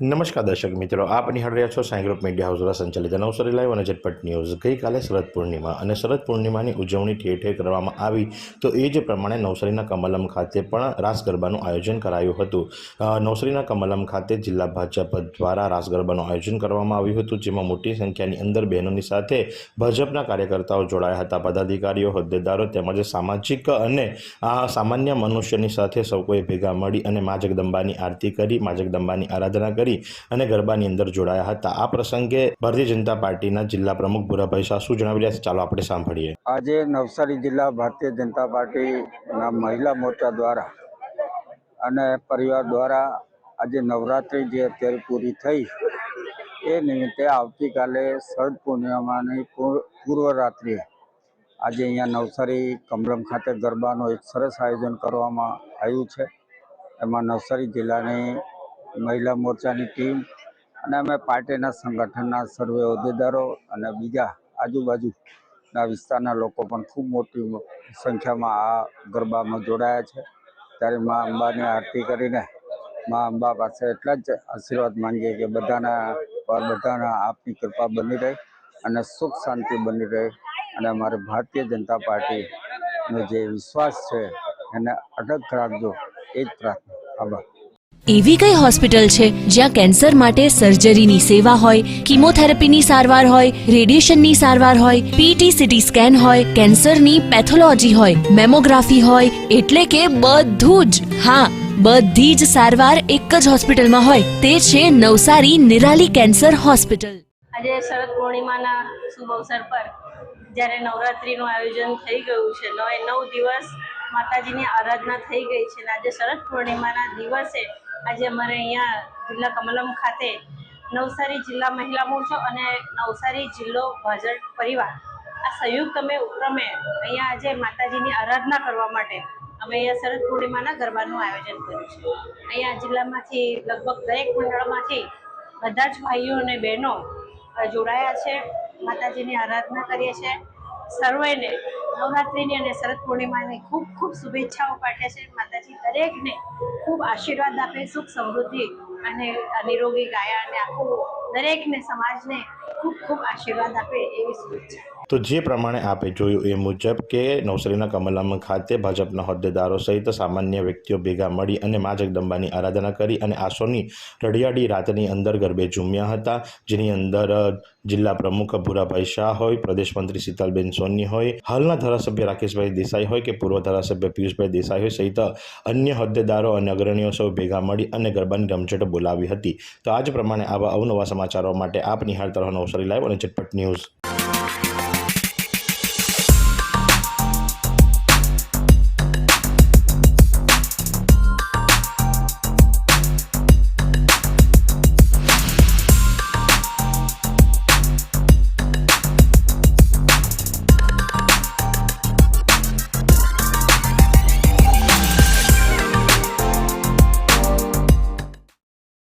નમસ્કાર દર્શક મિત્રો, આપ નિહાળ રહ્યા છો સાંઈ ગ્રુપ મીડિયા હાઉસ દ્વારા સંચાલિત નવસારી લાઈવ અને ઝટપટ ન્યૂઝ. ગઈકાલે શરદ પૂર્ણિમા અને શરદ પૂર્ણિમાની ઉજવણી ઠેર ઠેર કરવામાં આવી. તો એ જ પ્રમાણે નવસારીના કમલમ ખાતે પણ રાસ ગરબાનું આયોજન કરાયું હતું. નવસરીના કમલમ ખાતે જિલ્લા ભાજપ દ્વારા રાસ ગરબાનું આયોજન કરવામાં આવ્યું હતું, જેમાં મોટી સંખ્યાની અંદર બહેનોની સાથે ભાજપના કાર્યકર્તાઓ જોડાયા હતા. પદાધિકારીઓ, હોદ્દેદારો તેમજ સામાજિક અને સામાન્ય મનુષ્યની સાથે સૌ કોઈ ભેગા મળી અને મા જગદંબાની આરતી કરી, મા જગદંબાની આરાધના કરી. અને ગરબાની અંદર જોડાયા હતા. આ પ્રસંગે ભારતીય જનતા પાર્ટીના જિલ્લા પ્રમુખ ભૂરાભાઈ શું જણાવી રહ્યા છે. ચાલો આપણે સાંભળીએ. આજે નવસારી જિલ્લા ભારતીય જનતા પાર્ટીના મહિલા મોરચા દ્વારા અને પરિવાર દ્વારા આજે નવરાત્રિ જે અત્યારે પૂરી થઈ, એ નિમિત્તે આવતીકાલે શરદ પૂર્ણિમાની પૂર્વ રાત્રિએ આજે અહીંયા નવસારી કમલમ ખાતે ગરબાનું એક સરસ આયોજન કરવામાં આવ્યું છે. એમાં નવસારી જિલ્લાની મહિલા મોરચાની ટીમ અને અમે પાર્ટીના સંગઠનના સર્વે હોદ્દેદારો અને બીજા આજુબાજુના વિસ્તારના લોકો પણ ખૂબ મોટી સંખ્યામાં આ ગરબામાં જોડાયા છે. ત્યારે મા અંબાની આરતી કરીને મા અંબા પાસે એટલા જ આશીર્વાદ માંગીએ કે બધાના બધાના આપની કૃપા બની રહે અને સુખ શાંતિ બની રહે અને અમારે ભારતીય જનતા પાર્ટીનો જે વિશ્વાસ છે એને અડગ રાખજો. એ જ પ્રાર્થના. આભાર. એવી કઈ હોસ્પિટલ છે જ્યાં કેન્સર માટે સર્જરીની સેવા હોય, કિમોથેરાપીની સારવાર હોય, રેડિયેશનની સારવાર હોય પીટી સીટી સ્કેન હોય, કેન્સરની પેથોલોજી હોય, મેમોગ્રાફી હોય, એટલે કે બધું જ. હા, બધી જ સારવાર એક જ હોસ્પિટલમાં હોય, તે છે નવસારી નિરાલી કેન્સર હોસ્પિટલ. આજે શરદ પૂર્ણિમાના શુભ અવસર પર જ્યારે નવરાત્રિનું આયોજન થઈ ગયું છે, નવે નવ દિવસ માતાજીની આરાધના થઈ ગઈ છે, અને આજે શરદ પૂર્ણિમાના દિવસે આજે અમારે અહીંયા જિલ્લા કમલમ ખાતે નવસારી જિલ્લા મહિલા મોરચો અને નવસારી જિલ્લો ભાજપ પરિવાર. આ સંયુક્ત અમે ઉપક્રમે અહીંયા આજે માતાજીની આરાધના કરવા માટે અમે અહીંયા શરદ પૂર્ણિમાના ગરબાનું આયોજન કર્યું છે. અહીંયા જિલ્લામાંથી લગભગ દરેક મંડળમાંથી બધા જ ભાઈઓ અને બહેનો જોડાયા છે, માતાજીની આરાધના કરીએ છીએ સર્વેને નવરાત્રિની અને શરદ પૂર્ણિમાની ખૂબ ખૂબ શુભેચ્છાઓ પાઠવે છે. માતાજી દરેકને ખૂબ આશીર્વાદ આપે, સુખ સમૃદ્ધિ અને નિરોગી ગાયા અને આખું દરેકને સમાજને ખૂબ ખૂબ આશીર્વાદ આપે એવી શુભેચ્છા. તો જે પ્રમાણે આપે જોયું એ મુજબ કે નવસારીના કમલમ ખાતે ભાજપના હોદ્દેદારો સહિત સામાન્ય વ્યક્તિઓ ભેગા મળી અને મા જગદંબાની આરાધના કરી અને આસોની રડિયાળી રાતની અંદર ગરબે ઝૂમ્યા હતા, જેની અંદર જિલ્લા પ્રમુખ ભૂરાભાઈ શાહ હોય, પ્રદેશ મંત્રી શીતલબેન સોની હોય, હાલના ધારાસભ્ય રાકેશભાઈ દેસાઈ હોય કે પૂર્વ ધારાસભ્ય પિયુષભાઈ દેસાઈ હોય સહિત અન્ય હોદ્દેદારો અને અગ્રણીઓ સૌ ભેગા મળી અને ગરબાની રમઝટ બોલાવી હતી. તો આ જ પ્રમાણે આવા અવનવા સમાચારો માટે આપ નિહાળતા રહો અવસર લાઈવ અને ચટપટ ન્યૂઝ.